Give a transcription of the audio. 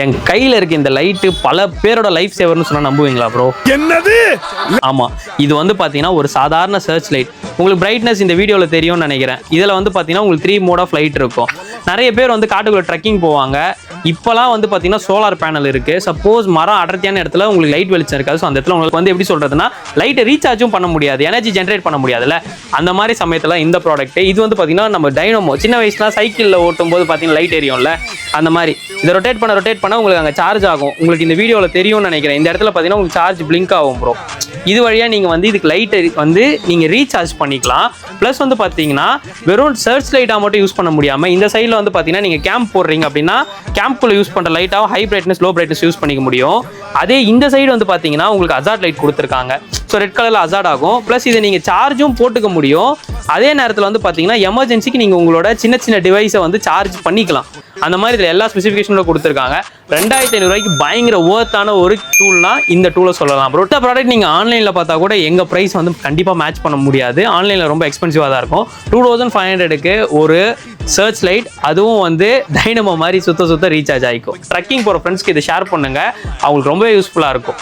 என் கையில் இருக்க இந்த லைட்டு பல பேரோட லைஃப் சேவர்னு சொன்னால் நம்புவீங்களா ப்ரோ என்னது? ஆமாம் இது வந்து பார்த்தீங்கன்னா ஒரு சாதாரண சர்ச் லைட் உங்களுக்கு பிரைட்னஸ் இந்த வீடியோவில் தெரியும்னு நினைக்கிறேன். இதில் வந்து பார்த்தீங்கன்னா உங்களுக்கு த்ரீ மோட் ஆஃப் லைட் இருக்கும். நிறைய பேர் வந்து காட்டுக்குள்ள ட்ரெக்கிங் போவாங்க. இப்போலாம் வந்து பார்த்தீங்கன்னா சோலார் பேனல் இருக்குது சப்போஸ் மரம் அடர்த்தியான இடத்துல உங்களுக்கு லைட் வெளிச்சம் இருக்காது. ஸோ அந்த இடத்துல உங்களுக்கு வந்து எப்படி சொல்கிறதுனா லைட்டை ரீசார்ஜும் பண்ண முடியாது. எனர்ஜி ஜென்ரேட் பண்ண முடியாதுல்ல. அந்த மாதிரி சமயத்தில் இந்த ப்ராடக்ட் இது வந்து பார்த்தீங்கன்னா நம்ம டைனமோ சின்ன வயசுலாம் சைக்கிளில் ஓட்டும் போது பார்த்தீங்கன்னா லைட் எரியும்ல. அந்த மாதிரி. இதை ரொட்டேட் பண்ண ரொட்டேட் பண்ண உங்களுக்கு அங்கே சார்ஜ் ஆகும். உங்களுக்கு இந்த வீடியோவில் தெரியும்னு நினைக்கிறேன். இந்த இடத்துல பார்த்தீங்கன்னா உங்களுக்கு சார்ஜ் பிளிங்க் ஆகும் ப்ரோ இது வழியாக நீங்கள் வந்து இதுக்கு லைட்டை வந்து நீங்கள் ரீசார்ஜ் பண்ணிக்கலாம். ப்ளஸ் வந்து பார்த்தீங்கன்னா வெறும் சர்ச் லைட்டாக மட்டும் யூஸ் பண்ண முடியாமல் இந்த சைடில் வந்து பார்த்தீங்கன்னா நீங்கள் கேம்ப் போடுறீங்க அப்படின்னா கேம்ப் கேம்ப்குள்ளே யூஸ் பண்ணுற லைட்டாக high brightness low brightness use பண்ணிக்க முடியும். அதே இந்த சைடு வந்து பார்த்தீங்கன்னா உங்களுக்கு அசாட் லைட் கொடுத்துருக்காங்க. ஸோ ரெட் கலரில் அசாட் ஆகும். ப்ளஸ் இதை நீங்கள் சார்ஜும் போட்டுக்க முடியும். அதே நேரத்தில் வந்து பார்த்தீங்கன்னா எமர்ஜென்சிக்கு நீங்கள் உங்களோட சின்ன சின்ன டிவைஸை வந்து சார்ஜ் பண்ணிக்கலாம். அந்த மாதிரி இதில் எல்லா ஸ்பெசிஃபிகேஷனும் கொடுத்துருக்காங்க. ரெண்டாயிரத்தி ஐநூறுரூவாய்க்கு பயங்கர ஒர்த்தான ஒரு டூல்னா இந்த டூலை சொல்லலாம் ப்ரோ இந்த ப்ராடக்ட் நீங்கள் ஆன்லைனில் பார்த்தா கூட எங்கள் ப்ரைஸ் வந்து கண்டிப்பாக மேட்ச் பண்ண முடியாது. ஆன்லைனில் ரொம்ப எக்ஸ்பென்சிவாக தான் இருக்கும். டூ தௌசண்ட் ஃபைவ் ஹண்ட்ரடுக்கு ஒரு சர்ச் லைட் அதுவும் வந்து டைனமோ மாதிரி சுத்த சுத்த ரீசார்ஜ் ஆகிக்கும் ட்ரக்கிங் போகிற ஃப்ரெண்ட்ஸ்க்கு இதை ஷேர் பண்ணுங்கள் அவங்களுக்கு ரொம்ப யூஸ்ஃபுல்லாக இருக்கும்.